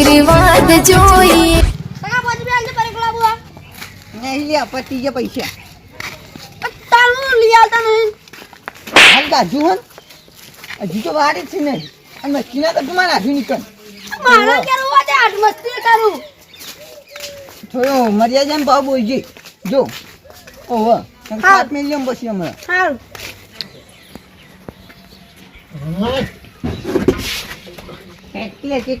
આશીર્વાદ જોઈએ. નહીં લે પતી ગયા પૈસા. તારું લઈ આવતા નહીં. હાલ ગાજુ હન. હજી તો વાર છે ને. અને મસ્તીના તો તમારા હાજુ નીકળ. મારા કેરું હોય તે મસ્તી કરું થોડો મર્યાદા એમ ભાવ બોલજે. જો. ઓહો સાત મિલિયન પછી હમણાં. સારું એટલે કેક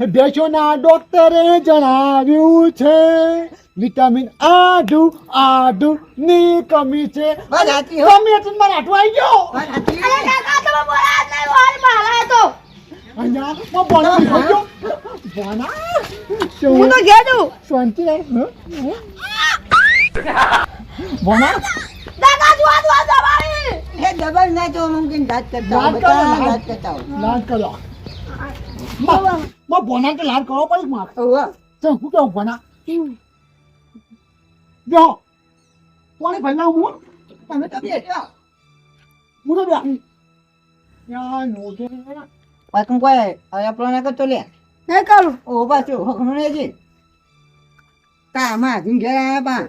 હે બેસોના ડોક્ટરે જણાવ્યું છે વિટામિન આડુ આડુ ની કમી છે. કમી એટલે મારે આટલું આવી ગયો. વાત સાચી. અરે કાકા તમે બોલા જ નહીં વાળ મારા તો અહીંયા માં બોના આવી ગયો. બોના હું તો ઘેર છું. શાંતિ રહે હં? હં? બોના દાદા જો આ દવા દવાઈ હે ડબલ ના તો મુમકિન દાંત કરતા દાંત કરો, દાંત. દાંત કરતા કરો. માં બોના તો લાડ કરવો પડે મારે તો હું કેવું ભોના જો કોને ભલા હું તમે તો બેસો હું તો બે યા નો કે પાકું કોઈ હવે આપણો ના કરતો લે નહીં કરું ઓ પાછું હકનું ને છે કામાં ઘેર આયા પા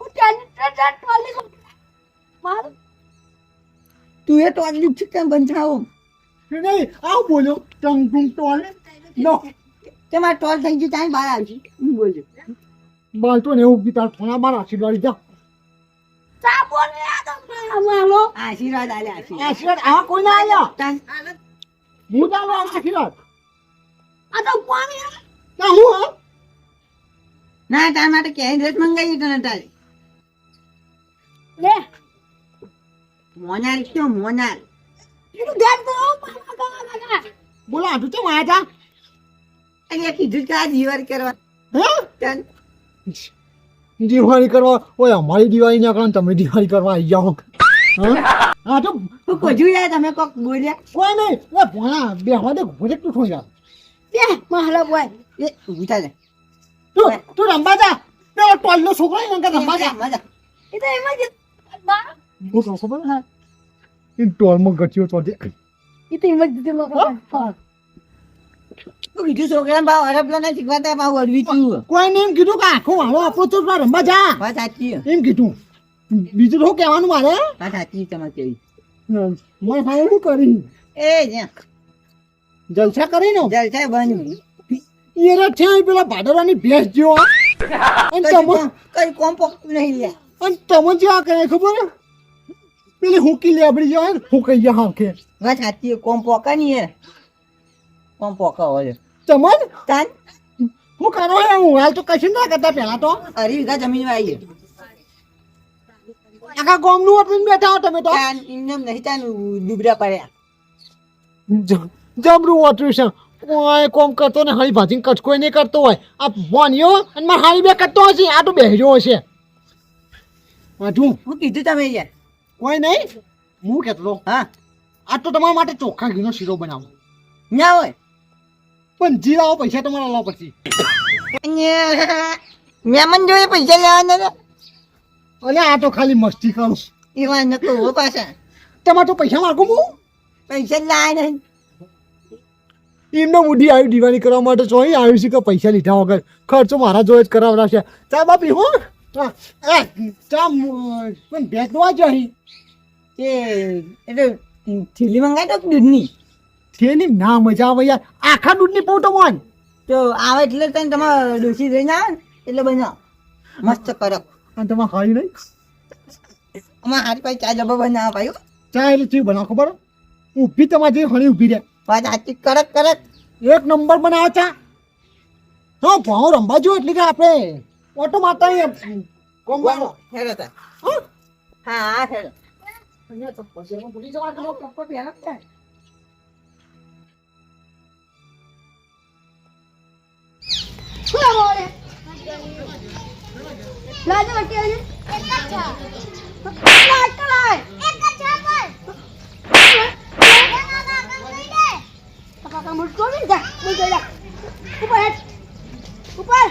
હું ત્યાંની મારું તું એ તો છે કેમ બંધાવો નહીં આવું બોલ્યો ટંગ ટુંગ ટોલ નો. તમારે ટોલ થઈ ગયું ત્યાં બહાર આવશે હું બોલજો બાલતો ને એવું પિતા થોડા મારા આશીર્વાદ જા આશીર્વાદ આલે આશીર્વાદ. આ કોઈ ના તાન હું આ આશીર્વાદ? આ તો પાણી ના હું ના તાર માટે ક્યાંય ડ્રેસ મંગાવી તને તારે લે. મોનાર કયો મોનાર એનું ધ્યાન તો બોલો આટલું ચમ આયા તા કીધું કે આ દિવાળી કરવા. દિવાળી કરવા? ઓય અમારી દિવાળી ના કારણ તમે દિવાળી કરવા આવી જાઓ. હા? તો હું કોજું યાર તમે કોક બોલ્યા. કોઈ નહીં. એ ભણા બે હવા દે ઘોડે તું થોડી જા બે બોય એ તું તું રંબા જા. પેલો ટોલ નો છોકરો ને કે રંબા જા? મજા એ તો એમાં જ બા હું કહું ખબર હા એ ટોલમાં ગચ્યો તો દે એ તો એમાં જ દીધું લોકો તું કીધું છોકરા ભાવ અરબલો ના શીખવાતા ભાવ અડવી તું કોઈ એમ કીધું કે આખો વાળો આપણો તો પેલા જા. વાત સાચી. એમ કીધું. બીજું શું કહેવાનું મારે? વાત સાચી તમારે કેવી મેં હા એવું કરી એ જ્યાં. જલસા કરીને? જલસા બન્યું એરે છે પેલા ભાડરાની ભેંસ જેવો. અને તમે કઈ કોમ પકતું નહીં અને તમે જે આ કરે ખબર? હે? પેલી હુકી લેબડી જાય ને હુકાઈ જાય હાંખે વાત સાચી કોમ પોકા નહીં કોમ પોકા હોય તમન તાન હું કરો હે હું હાલ તો કશું ના કરતા પહેલા તો. અઢી વીઘા જમીન વાઈએ. આખા ગામનું આટલું બેઠા હો તમે તો. એમને નહીં તાન ડૂબડા પડ્યા. જમરું વાતરું છે. ઓય કોમ કરતો ને હળી ભાજીને કચકોય નહીં કરતો હોય. આ મોનિયો અને મારે હાળી બે કરતો હશે. આ તો બેહર્યો હશે. આટલું હું કીધું તમે યાર. કોઈ નહીં. હું કહેતો હા. આ તો તમારા માટે ચોખ્ખા ઘીનો શીરો બનાવો. ના હોય. પણ જી લાવો પૈસા તમારા લાવો પછી. મેમન જોઈએ પૈસા લેવાના અને આ તો ખાલી મસ્તી કરું. એવા નતો હો પાછા. તમારે તો પૈસા માગું હું પૈસા લાય નહીં. એમનો બુદ્ધિ આવ્યું દિવાળી કરવા માટે તો અહીં આવ્યું છે કે પૈસા લીધા વગર. ખર્ચો મારા જોડે જ કરાવડાવશે ચા બાપી હો. એ, ચા પણ ભેંસ જ અહીં તે એટલે થેલી મંગાવી દો દૂધની? થેલી ના મજા આવે યાર. આખા દૂધની પોટો મોન તો આવે એટલે તને તમારે ડોસી રહી આવે એટલે બન્યા મસ્ત કરક અને તમારે ખાઈ નહીં? અમારે હારી પાસે ચા જબો બનાવો ભાઈ ચા એટલે ચી બનાવો ખબર? ઊભી તમારે જે હણી ઊભી રહે. વાત આચી કરક કરક એક નંબર બનાવો ચા. હા ભાવ રંબા જો એટલે કે આપણે ઓટો માતા એમ કોમ મારો. તા. હા? હા હા અહીંયા તો પછી એમાં ભૂલી જવા દો, ચપ્પલ શું બોલે લાજો અટી આજે એક જ છ લાટ લાય? એક જ છ પર કાકા મુટ જોડી જા મુટ જોઈ જા ઉપર હેઠ. ઉપર.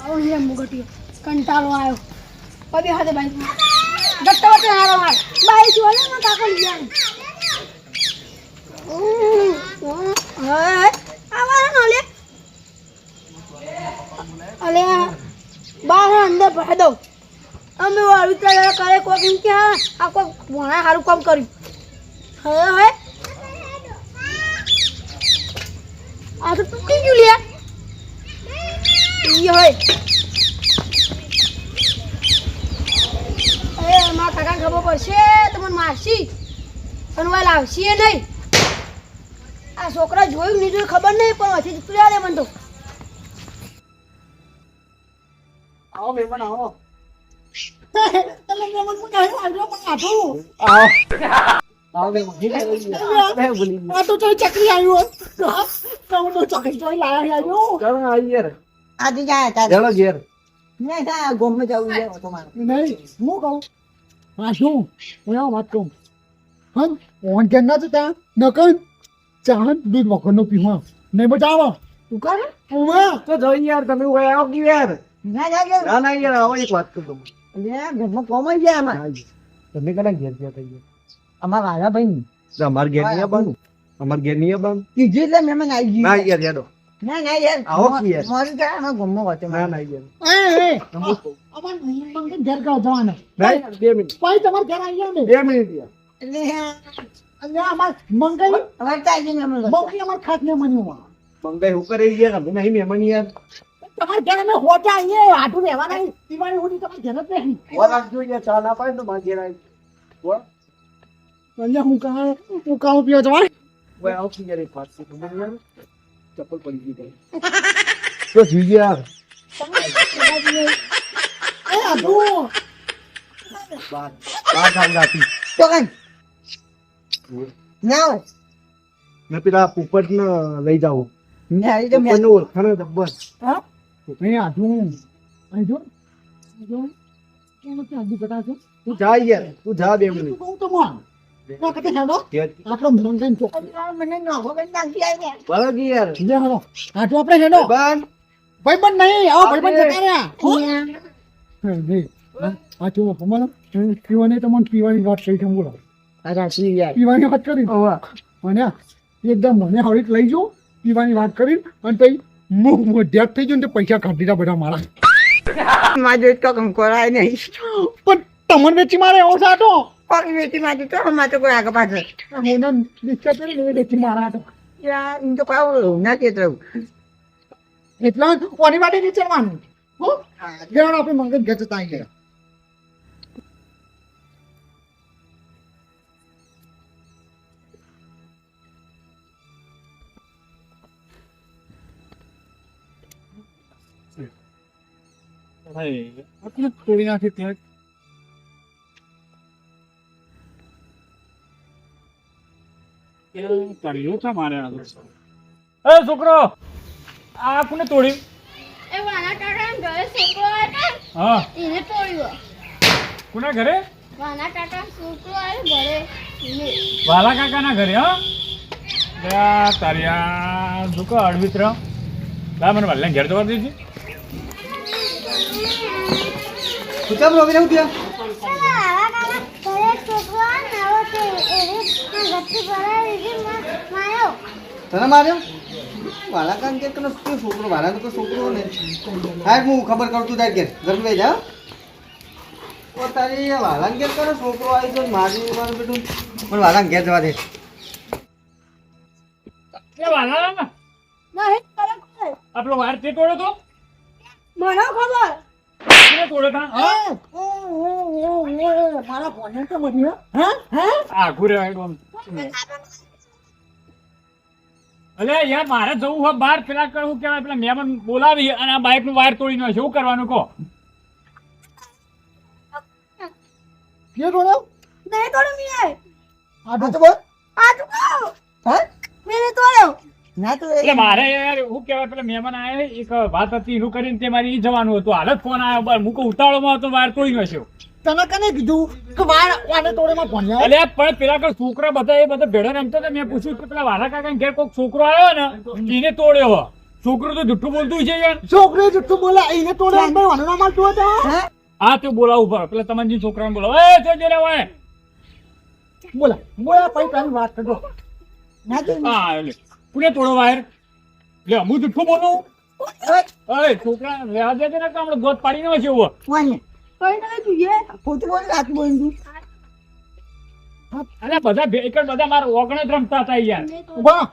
આવો હે મુગટીયો. કંટાળો આવ્યો પબી હાથે બાઈ ગટ્ટો વટે હારા માર. બાઈ જોલે માં કાકા લઈ જાય ઓ હા અલે બહાર અંદર ભરા દઉં. અમે આવી કરે કોઈક એમ કે, હા, આ કોઈ ભણા સારું કામ કર્યું. હવે હવે. આ તો તૂટી ગયું લે ઈ હોય એ મારા કાકાને ખબર પડશે, તમને મારશી અને વાલ આવશી નહીં. આ છોકરા જોયું નહીં, જોયું ખબર નહીં, પણ હજી જતું રહ્યા મને તો. આવો મહેમાન આવો તમે મહેમાન મને આવ્યો આવ્યો પણ આઠું આવો આવો મહેમાન આ તો ચોઈ ચકરી આવ્યો કહું તો ચકરી ચોઈ લાયા આવ્યો ચાલો આવી યાર આજે જાય તારે ચાલો ઘેર ના ના ગોમમાં જવું છે તમારે નહીં હું કહું હા શું હું આવો વાત કહું હમ ઓન કે ના જતા નકર ચાહન દૂધ વખરનો પીવા નહીં બચાવો તું કરે ઉમા તો જઈ યાર તમે ઓય કે યાર ના ના ના ના ના યાર એક વાત કર ઘરમાં કોમાઈ ગયા આમાં. તમે કના ઘેર ગયા થઈ ગયા અમારા વાલા ભાઈ અમાર ઘેર નહીં આવવાનું? અમાર ઘેર નહીં આવવાનું? કીધું એટલે મહેમાન આવી ના યાર યાર ના ના યાર આવો યાર. મારું ત્યાં અમારા ગમમાં હોતે ના ના યાર. એ એ તમે કહો. અમાર મંગે ઘર કા જવાના. બે મિનિટ. ભાઈ તમાર ઘર આવી ગયા ને? બે મિનિટ યાર. એટલે અમાર મંગાઈ અમે લોકો. મંગાઈ અમાર ખાસ ને મન્યું મંગાઈ હું કરે ગયા અમે નહીં મહેમાન યાર. તમાર ઘર અમે હોટા આવીએ આટું રહેવાના નહીં. દિવાળી હોતી તમાર ઘર જ નહીં ઓર રાખજો ચા ના પાડે તો મારા ઘેર આવી ઓર હું કહા હું કહું પીવો જવા ઓય આવો કે યાર એક છે. ચપ્પલ પડી ગઈ તો જોઈ યાર એ આટું બાર બાર કામ રાતી તો કાંઈ. ના મેં પેલા પોપટ લઈ જાવ ના, એ તો મેં- ઓળખાણ જબ્બર હા? અહીં આધું અહીં જો. જો. કેમ નથી આજી બતા છે? તું જા યાર તું જા બે મિનિટ. કહું તો મોં ના કતે હેડો ઘેર આપણો મંગાઈ ચોક મને નોખો કરી નાખી આ બરાબર યાર. લે હેડો આટું આપણે હેડો બાન ભાઈ પણ નહીં આવો ભાઈ પણ જતા રહ્યા. અહીંયા. આ જો તમારે પીવાની વાત કરી છે બોલો. આ રાશિ યાર. પીવાની વાત કરી. મને એકદમ મને હળી લઈ જો પીવાની વાત કરી અને પછી મુખ મોઢ્યાત થઈ ગયું ને તે પૈસા કાઢી દીધા બધા મારા. માં જોઈ તો કંકોરાય નહીં. પણ તમને વેચી મારે એવો સાટો પગ વેચી મારી? તો હમણાં તો કોઈ આગળ પાછળ. હું ડિસ્કસ કરીને વેચી મારા તો. યાર, એમ તો પાવું ના ચેતરવું. એટલા કોની માટે વિચારવાનું હો? લેવાનો આપણે મંગત ઘેર જતા આવી ગયા તોડી નાખી ત્યાં એ છોકરો આ કોને તોડ્યું? એ વાના ટાટા ઘરે છોકરો આવ્યો હા. એને તોડ્યો. કોના ઘરે? વાના ટાટા છોકરો આવ્યો ઘરે વાલા કાકાના ઘરે હા? તારી આ કહો અડવિત્ર. લા મને વાલા ઘેર જવા દેજે. તું કેમ રોકી રહ્યું ત્યાં. તને માર્યો? વાલા કાન કે કનો શું છોકરો? વાલા તો છોકરો ને. હા હું ખબર કરતું તાર કે ઘર બે જા ઓ તારી વાલા કે કનો છોકરો આવી તો મારી મારું બેટું પણ વાલા ઘેર જવા દે. એ વાલા તારે કોઈ આપણો વાર તે તોડ્યો તો મને ખબર. કોને તોડ્યો તા? હા? ઓ, ઓ, ઓ, ઓ, મારા ફોને તો હા હા આઘું રહેવાય અલે યાર મારે જવું હોય બહાર પેલા કરવું કેવાય પેલા મહેમાન બોલાવી અને આ બાઇકનું વાયર તોડી નાખ્યો શું કરવાનું કહો? કે તોડ્યો? નહીં તોડ્યો મેં આ તો બોલ. આ તો કહો. હા? મેં તોડ્યો. ના તો એટલે મારે યાર શું કહેવાય પેલા મહેમાન આયા એક વાત હતી એનું કરીને તે મારી જવાનું હતું. હાલ ફોન આવ્યો બાર મૂકો ઉતાવળમાં હતો વાયર તોડી નાખ્યો. તને કને કીધું કે વાર વાને તોડેમાં ભણ્યા અલ્યા પણ પેલા કઈ છોકરા બધા એ બધા ભેડા રમતા હતા મેં પૂછ્યું કે પેલા વાલા કાકા ઘેર કોઈક છોકરો આવ્યો ને એને તોડ્યો હો. છોકરો તો જુઠ્ઠું બોલતું છે યાર. છોકરી જુઠ્ઠું બોલે એને તોડે વાનો ના મારતું હતો? હા. તું બોલાવું પડે પેલા તમારી છોકરાને બોલાવો. એ જો જરા હોય બોલા બોલા પછી તારી વાત કરજો. ના હા એટલે પુણે તોડો વાયર? લે હું જુઠ્ઠું બોલું? અરે છોકરા લેવા દે ને કામ ગોત પાડી નો છે એવો કોને ના તું જોઈએ ખોટું બોલ રાત બોલ તું. અરે બધા એક બધા મારા ઓગણે રમતા હતા યાર. ઊભા.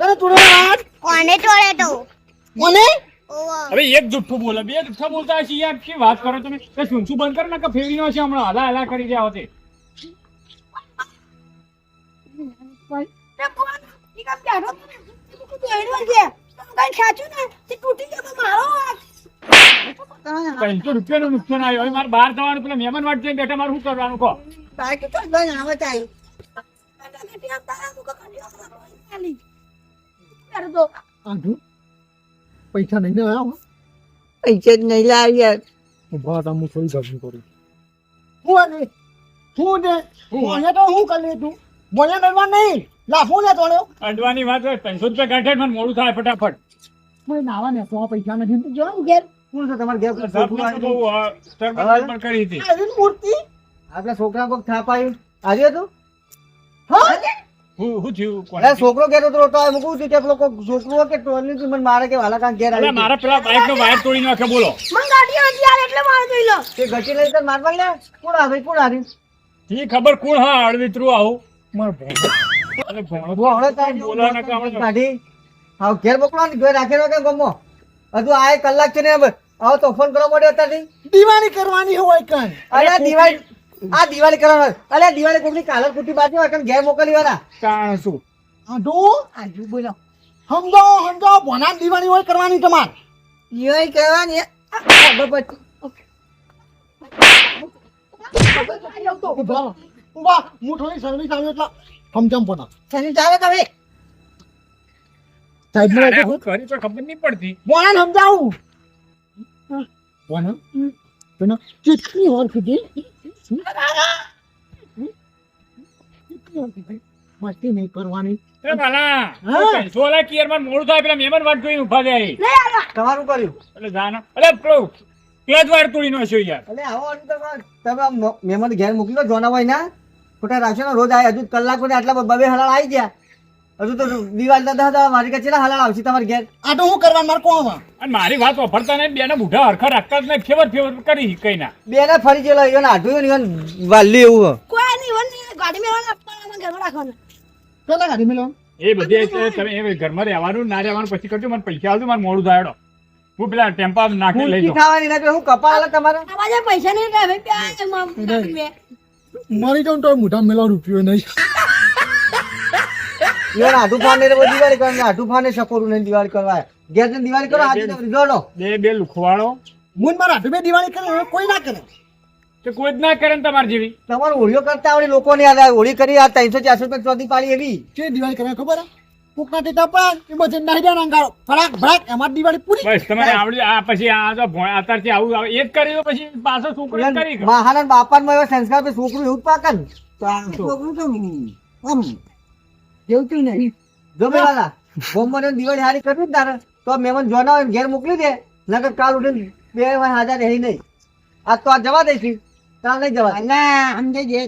કરે તોડો વાત કોને તોડે તો? કોને? હવે એક જુઠ્ઠું બોલે બે જુઠ્ઠા બોલતા હશે યાર. શું વાત કરો તમે? એ સુનસુ બંધ કરો ને કે ફેરી છે હમણાં. હલા હલા કરી રહ્યા હોતે. તું દોડ્યો છે. કઈ ખેંચ્યું ને તે તૂટી ગયો મારો હાથ. ત્રણસો રૂપિયાનું નુકસાન આવ્યું. હવે મારે બહાર જવાનું પેલા મહેમાન વાટ જોઈને બેઠા મારે શું કરવાનું કહો? તારે કે તો ગણ આવે તારે. પૈસા નહીં આવ્યા પૈસા જ નહીં લાવ્યા. ઊભા હતા હું થોડી ગરમી કરું. હું ને હું અહીંયા તો હું કરી તું બોલ્યા કરવા નહીં? લાફો ને તોડ્યો અડવાની વાત હોય ત્રણસો રૂપિયા કાઢે મને મોડું થાય ફટાફટ. મને નાવા ને સો પૈસા નથી તું જો ઘેર. કોણ છે તમારે ઘેર? તો કરી હતી. મૂર્તિ. આપણા છોકરા કોક થાપાયું. કોને અરે છોકરો કે છોકરો કે થી મને મારે કે વાલા કાંક ઘેર આવી મારા પેલા બાઈક નો વાયર તોડી નાખે બોલો. મને ગાડી હતી યાર એટલે મારો જોઈ લો. તે લઈ તને મારવા લે કોણ આવે? કોણ આવી ઈ ખબર કોણ હા અળવિતરું આવું. મારો. અરે ભોણો તું હમણાં તારી બોલાવા નકા હમણાં કાઢી. હા ઘેર રાખેલો કે ગમો? હજુ આ એક કલાક છે ને આવો તો ફોન કરવા મળ્યો અત્યારથી. દિવાળી કરવાની હોય કઈ. અરે દિવાળી આ દિવાળી કરવાનો અરે દિવાળી કોકની કાલર કુટી બાજુ હોય ઘેર મોકલી વાળા કારણ શું? આંધુ? આજુ બોલો. સમજો સમજો ભણા દિવાળી હોય કરવાની તમારે. દિવાળી કહેવાની ખબર પછી હું થોડી સર્વિસ આવ્યો એટલે સમજમ પણ ચાલે તમે સાહેબ મને હું કરી તો ખબર નહીં પડતી. બોલા સમજાવું. બોલા. તને કેટલી વાર વાર કીધી મસ્તી નહીં કરવાની. એ બાલા માં મોડું થાય પેલા મહેમાન વાટ જોઈને ઊભા જાય તમારું કર્યું. એટલે જાનો અરે પ્રો કે જ વાયર તોડી છે યાર. એટલે આવો અંતર તમે તમે મહેમાન ઘેર મોકલી દો જોના ભાઈ ના. ખોટા રાખશો ને રોજ આવે હજુ કલાક ને આટલા બબે હલાળ આવી ગયા. હજુ તો દિવાલ દાદા હતા મારી કાছে હલાળ આવશે તમારે ઘેર? આ તો હું કરવાનું મારે કોણ અને મારી વાત વફરતા નહીં બેને બુઢા હરખા રાખતા નહીં ફેવર ફેવર કરી કઈ ના. બે ને ફરી ગયેલો ઈવન આઢું ઈવન વાલી એવું કોઈ નહીં ઈવન ગાડી મેળવવાનું આપવાનું ઘરમાં રાખવાનું. તો ગાડી મેલો એ બધી તમે એ ઘરમાં રહેવાનું ના રહેવાનું પછી કરજો મને પૈસા આવજો મારે મોડું થાય હું પેલા ટેમ્પા નાખી લઈ જાઉં. ખાવાની ના હું કપા આલે તમારે? પૈસા નહીં મરી જાઉં તો મોટા મેલો રૂપિયો નહીં. રે બધી દિવાળી કરવાની આઢું ફાને સપોરું નહીં દિવાળી કરવા ઘેર ને દિવાળી કરો જોડો બે બે લુખવાડો મુન મારા બે દિવાળી કરે હવે કોઈ ના કરે. તો કોઈ જ ના કરે ને તમારી જેવી. તમારે હોળીઓ કરતા આવડે લોકોને યાદ આવે. હોળી કરી આ ત્રણસો ચારસો રૂપિયા ચોથી પાડી એવી. કે દિવાળી કરે ખબર એ બધે નાહી દે દિવાળી પૂરી. બસ તમારે આવડી આ પછી આ તો અત્યારથી આવું આવે. એ જ પછી પાછો છોકરો કરી મહારાજ બાપામાં એવા સંસ્કાર પછી છોકરું એવું જ પાકે ને. છોકરું તો આમ. જેવતું નહીં. જો પેલા દિવાળી હારી કરવી ને તારે. તો મહેમાન જોના હોય ઘેર મોકલી દે. નકર કાલ ઉઠીને બે હાજર રહી નહીં. આજ તો આ જવા દઈશું કાલ નહીં જવા ના સમજે જે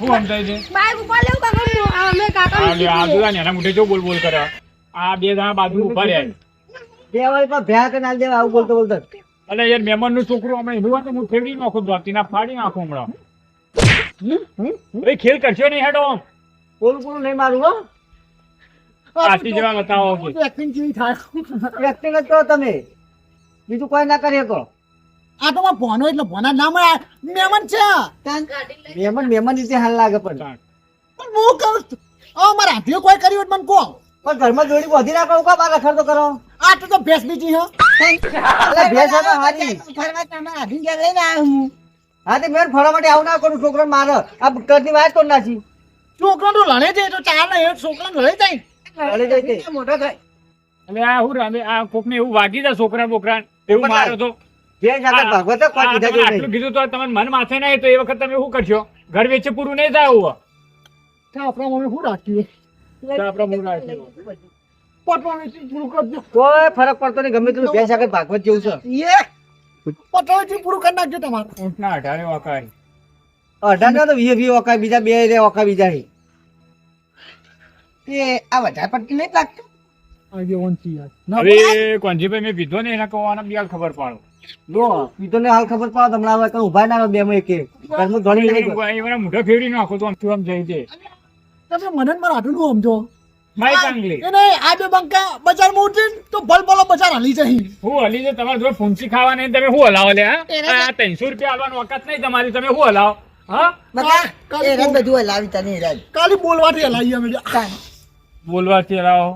શું સમજાય છે? બાઈક ઉપર લેવું કાકા અમે કાકા આ લે, આ જોયા ને એના મોઢે જો બોલ બોલ કરે. આ બે જણા બાજુ ઊભા રહ્યા બે વાર પણ ભેયા કે ના દેવા આવું બોલતો બોલતો. અલે યાર મહેમાનનું છોકરું હમણાં એવું તો હું ફેરવી નાખું દ્વારથી ના ફાડી નાખું હમણાં. એ ખેલ કરશો નહીં હેડો બોલ બોલું નહીં મારું હો. આથી જેવા બતાવો એક્ટિંગ થાય? વ્યક્તિગત કરો તમે. બીજું કોઈ ના કરી શકો. આ તો ભોનો એટલે ભોના ના મળે. મહેમાન છે. મહેમાન મહેમાન રીતે હાલ લાગે પણ. પણ હું કહું ઓ મારા હાથે કોઈ કર્યું મને કહો. પણ ઘરમાં જોડી વધી ના કહું કા બાર રખડતો કરો? આ તો તો ભેંસ બીજી હે. ભેંસ હતો હારી. ઘરમાં તમે આધીન કે લઈને આવ્યો હું. હા તે મેં ફરવા માટે આવું ના કરું છોકરો મારો. આ કરતી વાત કોણ નાખી? છોકરો તો લણે છે તો ચાર ને એક છોકરો લડે જાય લડે જાય તે. મોટો થાય. એટલે આ હું રમે આ કોકને એવું વાગી જાય છોકરા બોકરા એવું મારો તો ભાગવત કોઈ કીધા તમે જેવું આટલું કીધું તો તમારે મન માથે નહીં તો એ વખત તમે શું કરશો? ઘર વેચે પૂરું નહીં થાય એવું તો આપણા મમ્મી શું રાખીએ તો આપણે મૂળ રાખીએ. પૂરું કરજો કોઈ ફરક પડતો નહીં ગમે તેટલું ભાગવત જેવું છે. પૂરું કરી નાખજો તમારે. ઊંટના અઢારે વાંકાય. અઢાર તો વીએ વીએ ઓકા બીજા બે રે ઓકા બીજા છે. તે આ વધારે પડતી નહીં લાગતું. આજે વંચી યાર હવે કોંજીભાઈ મેં પીધો ને એના કહેવાના બી હાલ ખબર પાડો. જો પીતો હાલ ખબર પડે તમને આવે કઈ ઊભા ના બે માં એકે ઘરમાં ધોળી લઈ ગયો. મોઢો ફેરવી નાખો તો આમ થી આમ જઈ દે તમે મનનમાં આટલું સમજો. માય કાંગલી. એને આ બે બંકા બજારમાં ઉતરીને તો ભલ ભલો બજાર હલી જાય. હું હલી જાય તમારે જો ફૂંસી ખાવા નહીં તમે શું હલાવો લે હા? આ ત્રણસો રૂપિયા આવવાનો વખત નહીં તમારી તમે શું હલાવો? હા? બકા એ રંગ બધું હલાવી તને કાલી બોલવાથી હલાવી અમે બોલવાથી હલાવો.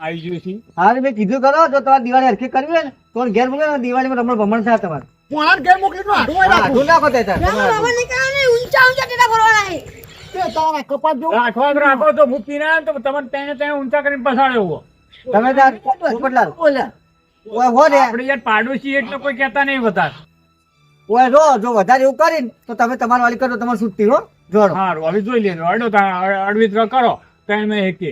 આવી ગયું છે. હા મેં કીધું કરો જો તમારે દિવાળી હરખી કરવી હોય ને તો ઘેર મોકલે ને દિવાળીમાં રમણ ભમણ થાય તમારે? પોણા ઘેર મોકલી તો? આડું હા, આટલું નાખો તે તાર. રમણ બાબા નીકળ્યા ને ઊંચા ઊંચા ટેટા ભરવાના હે તે તારા કપાત જો રાખો રાખો તો હું પીના તો તમને તેને તેને ઊંચા કરીને પસાડ્યો એવો તમે તાર પોપટલાલ. બોલે. ઓય હો રે. આપણે યાર પાડોશી એટલે કોઈ કહેતા નહીં વધાર. ઓય જો જો વધારે એવું કરીને તો તમે તમારી વાલી કરો તમારે છૂટતી હો. જોડો. હા હવે જોઈ લેજો. અડો અડવિત્ર કરો. ત્રણ મેં એકે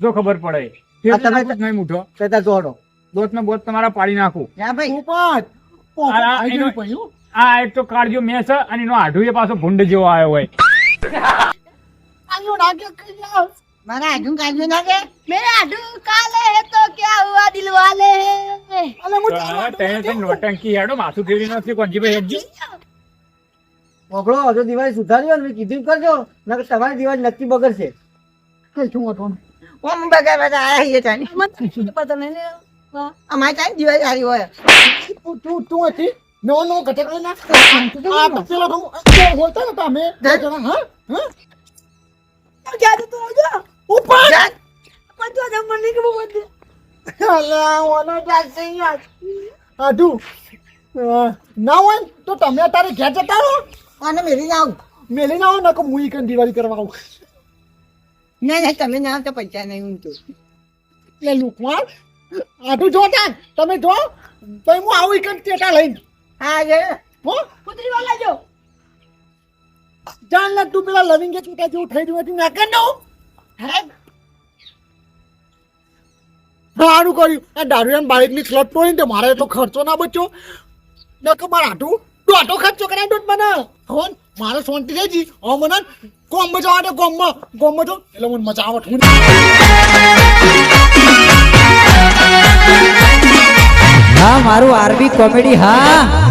જો ખબર પડે. તમે- નહીં મૂઠો. તે જોડો. દોસ્ત ને બોત તમારા પાડી નાખું. આ એક તો કાળજો મેં અને એનો આઢુ પાછો ભૂંડ જેવો આવ્યો હોય. હજુ દિવાળી સુધાર્યો કીધું કરજો નકર તમારી દિવાળી નક્કી બગડશે. કે શું ઓટો? ઓમ બગા બગા આયા હે મત પતા અમારે કઈ દિવસ હોય. તું તું હતી? નવો નવો ઘટક ના બોલતા ને તમે બે જણા હા? હા? ક્યાં આવજો ઉપર હોય તો તમે તારે ઘેર જતા અને મેરી ના આવું. મેલી ના આવું નકો મુઈ દિવાળી કરવા આવું. ના ના તમે ના પૈસા નહીં હું તો એટલે આધું જો તાન તમે જો તો હું આવું ઈકન ટેટા લઈને. હા જે હો? કુતરી વાલા જો. જાણ ના તું પેલા લવિંગે છૂટા જેવું થઈ ગયું હતું ના કર દઉં. હે? સારું કર્યું. આ દારૂ એમ બાળકની સ્લટ પડી ને મારે તો ખર્ચો ના બચ્યો. નકો મારે આટું દોઢો ખર્ચો કરાય દોઢ મને. ફોન? મારે શાંતિ રહેજી હવે મને કોમ બચાવવા કોમમાં કોમ તો એટલે મને મજા આવટ હું હા મારું આરબી કોમેડી હા.